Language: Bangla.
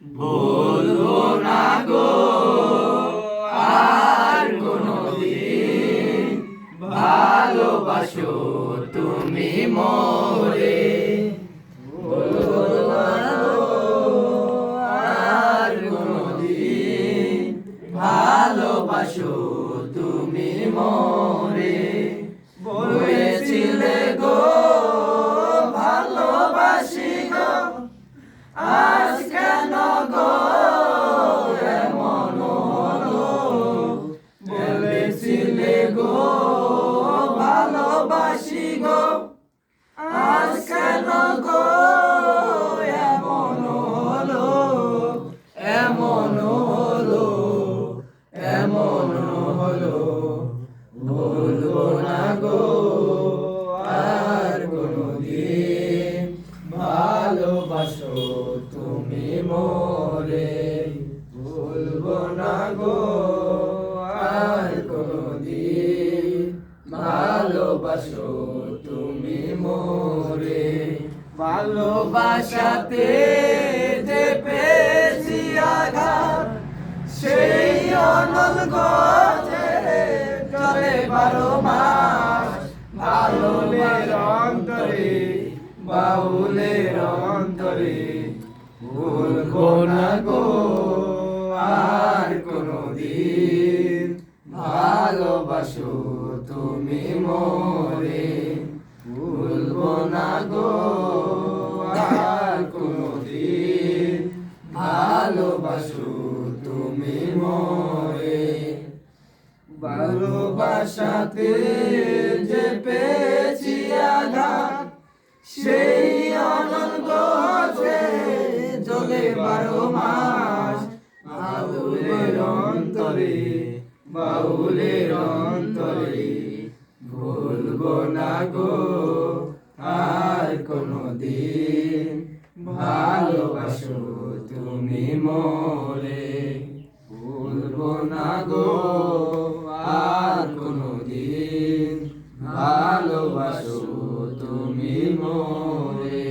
বলব না গো আর কোনদিন ভালোবাসো তুমি মোরে। বলব না গো ভালোবাসো তুমি মোরে। ভালোবাসি গো। আজ কেন গো এমন হলো এমন হলো এমন হলো। বলব না গো। ভালোবাসো তুমি মোরে। ভালোবাসাতে যে পেয়েছি আঘাত, সেই অনল গজে চলে বারো মাস। ভালোলের অন্তরে, বাউলের অন্তরে ভুলবো না গো, আর কোনো দিন ভালোবাসো তুমি মোরে, ভুলবো না গো। আর কোনদিন ভালোবাসো তুমি মোরে। ভালোবাসাতে যে পেয়েছি আঘাত, সেই অনন্ত আছে চলে বারো মাস বাউলের অন্তরে। বাউলের অন্তরে ভুলব না গো, আর কোনো দিন ভালোবাসো তুমি মোরে ভুলব না গো, আর কোনো দিন ভালোবাসো তুমি মোরে